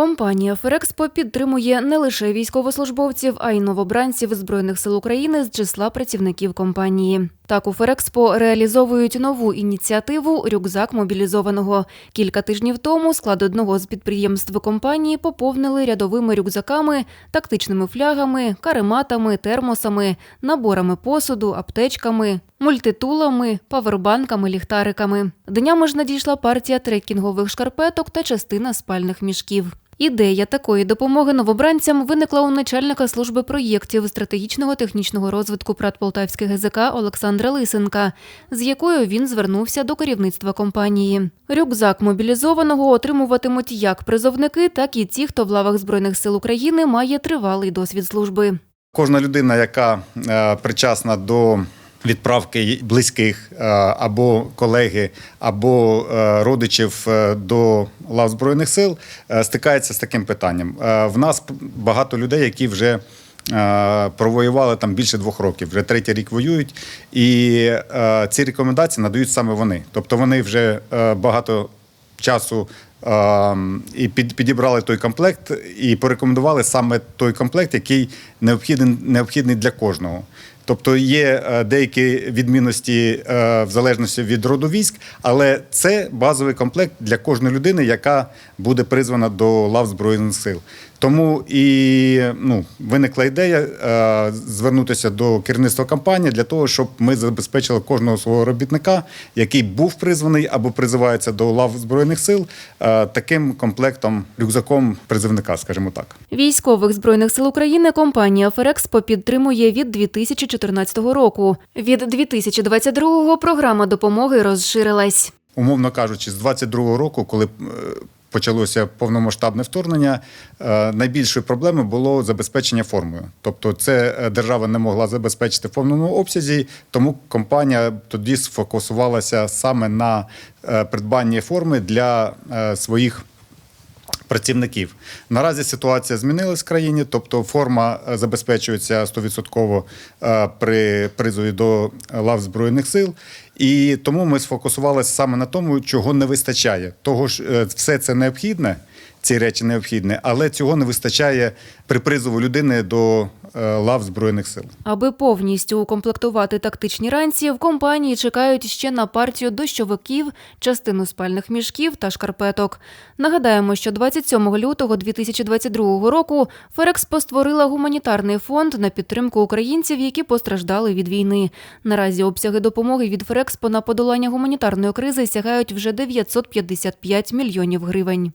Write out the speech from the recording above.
Компанія Ферекспо підтримує не лише військовослужбовців, а й новобранців Збройних сил України з числа працівників компанії. Так, у Ферекспо реалізовують нову ініціативу Рюкзак мобілізованого. Кілька тижнів тому склад одного з підприємств компанії поповнили рядовими рюкзаками, тактичними флягами, карематами, термосами, наборами посуду, аптечками, мультитулами, павербанками, ліхтариками. Днями ж надійшла партія трекінгових шкарпеток та частина спальних мішків. Ідея такої допомоги новобранцям виникла у начальника служби проєктів стратегічного технічного розвитку ПРАТ Полтавських ГЗК Олександра Лисенка, з якою він звернувся до керівництва компанії. Рюкзак мобілізованого отримуватимуть як призовники, так і ті, хто в лавах Збройних сил України має тривалий досвід служби. Кожна людина, яка е, причасна до відправки близьких е, або колеги, або е, родичів е, до лав збройних сил, стикається з таким питанням. В нас багато людей, які вже провоювали там більше двох років, вже третій рік воюють, і ці рекомендації надають саме вони. Тобто вони вже багато часу і під, підібрали той комплект і порекомендували саме той комплект, який необхідний, необхідний для кожного. Тобто є е, деякі відмінності е, в залежності від роду військ, але це базовий комплект для кожної людини, яка буде призвана до лав Збройних сил. Тому і ну, виникла ідея е, звернутися до керівництва компанії для того, щоб ми забезпечили кожного свого робітника, який був призваний або призивається до лав Збройних сил, е, таким комплектом, рюкзаком призивника, скажімо так. Військових збройних сил України компанія Ферекспо підтримує від 2014 року. Від 2022-го програма допомоги розширилась. умовно кажучи, з 22-го року, коли е, почалося повномасштабне вторгнення, е, найбільшою проблемою було забезпечення формою. Тобто, це е, держава не могла забезпечити в повному обсязі, тому компанія тоді сфокусувалася саме на придбанні форми для своїх. Працівників наразі ситуація змінилась в країні, тобто форма е, забезпечується 100% е, при призові до лав збройних сил, і тому ми сфокусувалися саме на тому, чого не вистачає. Того ж е, все це необхідне, ці речі необхідні, але цього не вистачає при призову людини до е, лав збройних сил. Аби повністю укомплектувати тактичні ранці, в компанії чекають ще на партію дощовиків, частину спальних мішків та шкарпеток. Нагадаємо, що 27 лютого 2022 року Ферекспо створила гуманітарний фонд на підтримку українців, які постраждали від війни. Наразі обсяги допомоги від Ферекспо на подолання гуманітарної кризи сягають вже 955 мільйонів гривень.